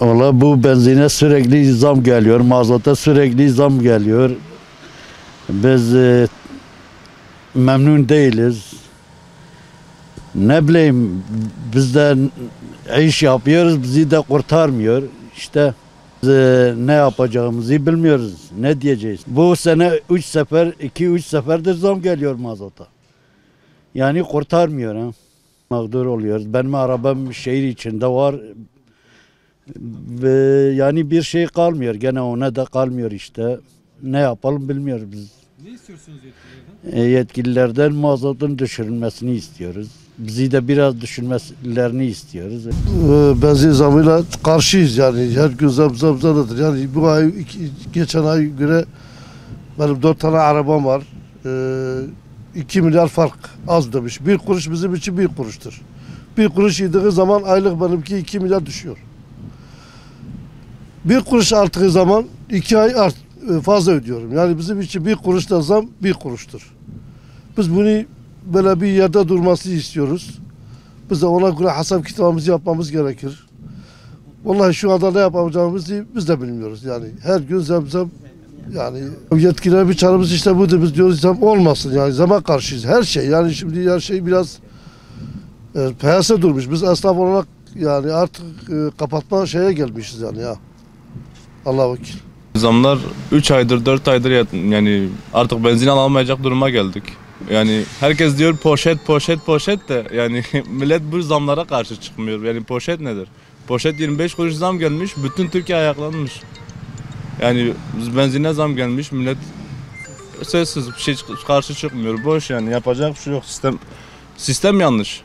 Valla bu benzine sürekli zam geliyor, mazota sürekli zam geliyor. Biz e, memnun değiliz. Ne bileyim biz de iş yapıyoruz, bizi de kurtarmıyor. İşte e, ne yapacağımızı bilmiyoruz, ne diyeceğiz. Bu sene 3 sefer, 2-3 seferdir zam geliyor mazota. Yani kurtarmıyor ha. Mağdur oluyoruz. Benim arabam şehir içinde var. Ve yani bir şey kalmıyor. Gene ona da kalmıyor işte. Ne yapalım bilmiyoruz biz. Ne istiyorsunuz yetkililerden? E, yetkililerden mazotun düşürülmesini istiyoruz. Bizi de biraz düşürmelerini istiyoruz. Ee, benzin zamıyla karşıyız yani her gün zam zam zamdır. Yani bu ay iki- geçen ay göre benim dört tane arabam var. Ee, 2 milyar fark az demiş. Bir kuruş bizim için bir kuruştur. Bir kuruş yediği zaman aylık benimki 2 milyar düşüyor. Bir kuruş arttığı zaman iki ay art, e, fazla ödüyorum. Yani bizim için bir kuruş da zam bir kuruştur. Biz bunu böyle bir yerde durması istiyoruz. Biz de ona göre hesap kitabımızı yapmamız gerekir. Vallahi şu anda ne yapacağımızı biz de bilmiyoruz yani. Her gün zam yani yetkililer bir çaremiz işte budur biz diyoruz zam olmasın yani zama karşıyız her şey yani şimdi her şey biraz e, piyasa durmuş biz esnaf olarak yani artık e, kapatma şeye gelmişiz yani ya. Allah vakil. Zamlar 3 aydır 4 aydır yani artık benzin alamayacak duruma geldik. Yani herkes diyor poşet poşet poşet de yani millet bu zamlara karşı çıkmıyor. Yani poşet nedir? Poşet 25 kuruş zam gelmiş bütün Türkiye ayaklanmış. Yani benzine zam gelmiş millet sessiz bir şey karşı çıkmıyor. Boş yani yapacak bir şey yok sistem sistem yanlış.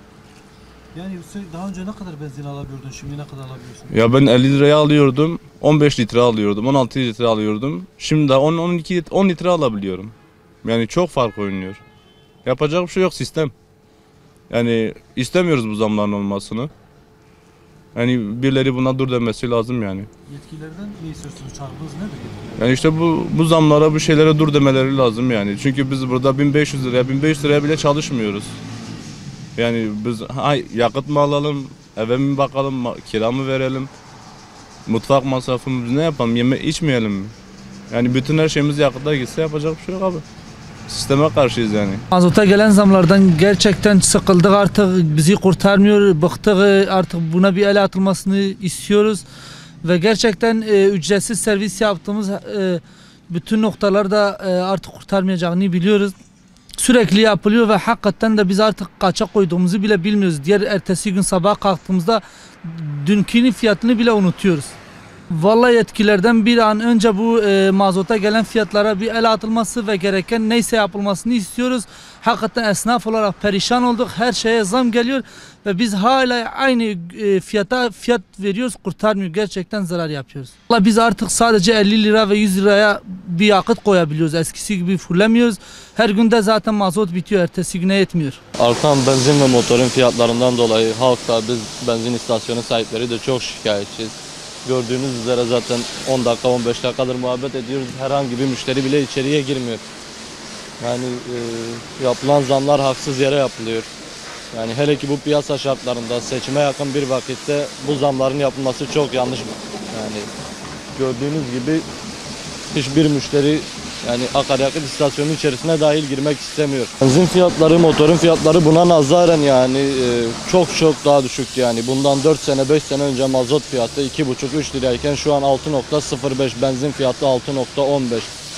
Yani daha önce ne kadar benzin alabiliyordun, şimdi ne kadar alabiliyorsun? Ya ben 50 liraya alıyordum, 15 litre alıyordum, 16 litre alıyordum. Şimdi de 10 12 lit- 10 litre alabiliyorum. Yani çok fark oynuyor. Yapacak bir şey yok sistem. Yani istemiyoruz bu zamların olmasını. Yani birileri buna dur demesi lazım yani. Yetkililerden ne istiyorsunuz? Çağrınız nedir yetkililerden? Yani işte bu bu zamlara bu şeylere dur demeleri lazım yani. Çünkü biz burada 1500 liraya 1500 liraya bile çalışmıyoruz. Yani biz ha, yakıt mı alalım, eve mi bakalım, kira mı verelim, mutfak masrafımız ne yapalım, yeme içmeyelim mi? Yani bütün her şeyimiz yakıta gitse yapacak bir şey yok abi. Sisteme karşıyız yani. Mazota gelen zamlardan gerçekten sıkıldık artık bizi kurtarmıyor bıktık artık buna bir el atılmasını istiyoruz ve gerçekten e, ücretsiz servis yaptığımız e, bütün noktalarda e, artık kurtarmayacağını biliyoruz. Sürekli yapılıyor ve hakikaten de biz artık kaça koyduğumuzu bile bilmiyoruz. Diğer ertesi gün sabah kalktığımızda dünkünün fiyatını bile unutuyoruz. Vallahi yetkilerden bir an önce bu e, mazota gelen fiyatlara bir el atılması ve gereken neyse yapılmasını istiyoruz. Hakikaten esnaf olarak perişan olduk. Her şeye zam geliyor ve biz hala aynı e, fiyata fiyat veriyoruz kurtarmıyor. Gerçekten zarar yapıyoruz. Vallahi biz artık sadece 50 lira ve 100 liraya bir yakıt koyabiliyoruz. Eskisi gibi fullemiyoruz. Her günde zaten mazot bitiyor. Ertesi güne yetmiyor. Artan benzin ve motorun fiyatlarından dolayı halk da biz benzin istasyonu sahipleri de çok şikayetçiyiz. Gördüğünüz üzere zaten 10 dakika 15 dakikadır muhabbet ediyoruz. Herhangi bir müşteri bile içeriye girmiyor. Yani e, yapılan zamlar haksız yere yapılıyor. Yani hele ki bu piyasa şartlarında seçime yakın bir vakitte bu zamların yapılması çok yanlış. Yani gördüğünüz gibi hiçbir müşteri yani akaryakıt istasyonu içerisine dahil girmek istemiyor. Benzin fiyatları, motorun fiyatları buna nazaran yani e, çok çok daha düşüktü yani. Bundan 4 sene 5 sene önce mazot fiyatı 2,5-3 lirayken şu an 6.05 benzin fiyatı 6.15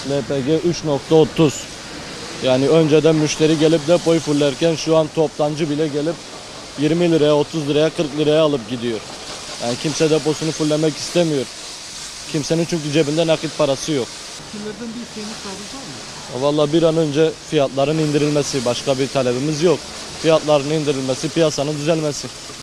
LPG 3.30 yani önceden müşteri gelip depoyu fullerken şu an toptancı bile gelip 20 liraya 30 liraya 40 liraya alıp gidiyor. Yani kimse deposunu fullemek istemiyor. Kimsenin çünkü cebinde nakit parası yok. Yetkililerden bir isteğiniz var mı? Valla bir an önce fiyatların indirilmesi, başka bir talebimiz yok. Fiyatların indirilmesi, piyasanın düzelmesi.